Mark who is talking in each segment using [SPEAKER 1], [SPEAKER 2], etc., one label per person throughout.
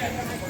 [SPEAKER 1] Thank you.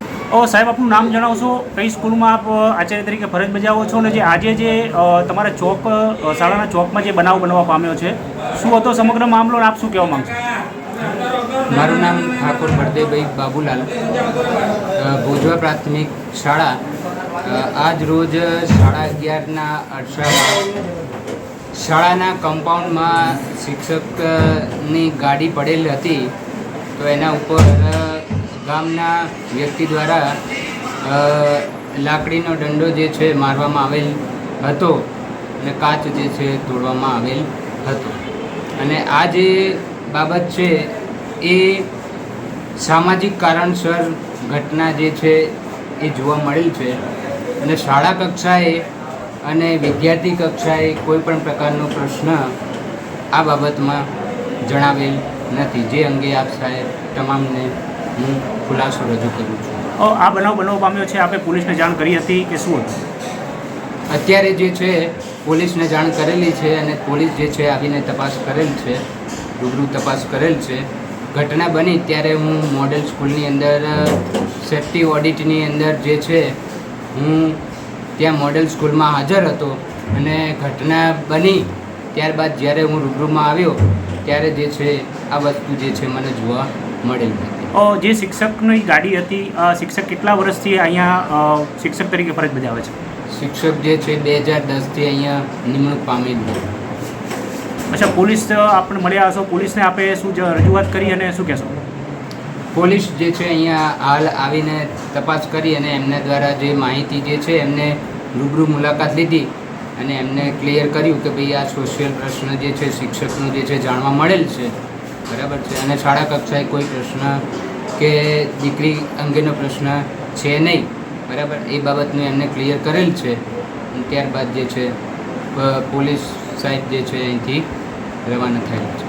[SPEAKER 1] ઓ સાહેબ, આપનું નામ જણાવશો? કઈ સ્કૂલમાં આપ આચાર્ય તરીકે ફરજ બજાવો છો અને જે આજે જે તમારા ચોક શાળાના ચોકમાં જે બનાવ બનવા પામ્યો છે, શું હતો સમગ્ર મામલો અને આપ શું કહેવા માંગશો?
[SPEAKER 2] મારું નામ ઠાકોર બળદેવભાઈ બાબુલાલ. ભોજવા પ્રાથમિક શાળા. આજ રોજ સાડા અગિયારના અરસામાં શાળાના કમ્પાઉન્ડમાં શિક્ષકની ગાડી પડેલ હતી. તો એના ઉપર ગામના વ્યક્તિ દ્વારા લાકડીનો દંડો જે છે મારવામાં આવેલ હતો અને કાચ જે છે તોડવામાં આવેલ હતો. અને આ જે બાબત છે એ સામાજિક કારણસર ઘટના જે છે એ જોવા મળેલ છે. અને શાળા કક્ષાએ અને વિદ્યાર્થી કક્ષાએ કોઈ પણ પ્રકારનો પ્રશ્ન આ બાબતમાં જણાવેલ નથી. જે અંગે આપ સાહેબ તમામને હું ખુલાસો રજૂ કરું છું.
[SPEAKER 1] આ બનાવ બનાવ પામ્યો છે આપે પોલીસને જાણ કરી હતી કે શું હતું?
[SPEAKER 2] અત્યારે જે છે પોલીસને જાણ કરેલી છે અને પોલીસ જે છે આવીને તપાસ કરેલ છે રૂબરૂ તપાસ કરેલ છે. ઘટના બની ત્યારે હું મોડેલ સ્કૂલની અંદર સેફ્ટી ઓડિટની અંદર જે છે હું ત્યાં મોડેલ સ્કૂલમાં હાજર હતો અને ઘટના બની ત્યારબાદ જ્યારે હું રૂબરૂમાં આવ્યો ત્યારે જે છે આ વસ્તુ જે છે મને જોવા મળેલ.
[SPEAKER 1] જે શિક્ષકની ગાડી હતી શિક્ષક કેટલા વર્ષથી અહીંયા શિક્ષક તરીકે ફરજ બજાવે છે?
[SPEAKER 2] શિક્ષક જે છે બે હજાર દસથી અહીંયા નિમણૂક પામેલી
[SPEAKER 1] અચ્છા પોલીસ આપણે મળ્યા હશો? પોલીસને આપે શું રજૂઆત કરી અને શું કહેશો?
[SPEAKER 2] પોલીસ જે છે અહીંયા હાલ આવીને તપાસ કરી અને એમના દ્વારા જે માહિતી જે છે એમને રૂબરૂ મુલાકાત લીધી અને એમને ક્લિયર કર્યું કે ભાઈ આ સોશિયલ પ્રશ્ન જે છે શિક્ષકનું જે છે જાણવા મળેલ છે. બરાબર છે? અને શાળા કક્ષાએ કોઈ પ્રશ્ન કે દીકરી અંગેનો પ્રશ્ન છે નહીં, બરાબર? એ બાબતનું એમને ક્લિયર કરેલ છે. ત્યારબાદ જે છે પોલીસ સાહેબ જે છે, અહીંથી રવાના થયેલ છે.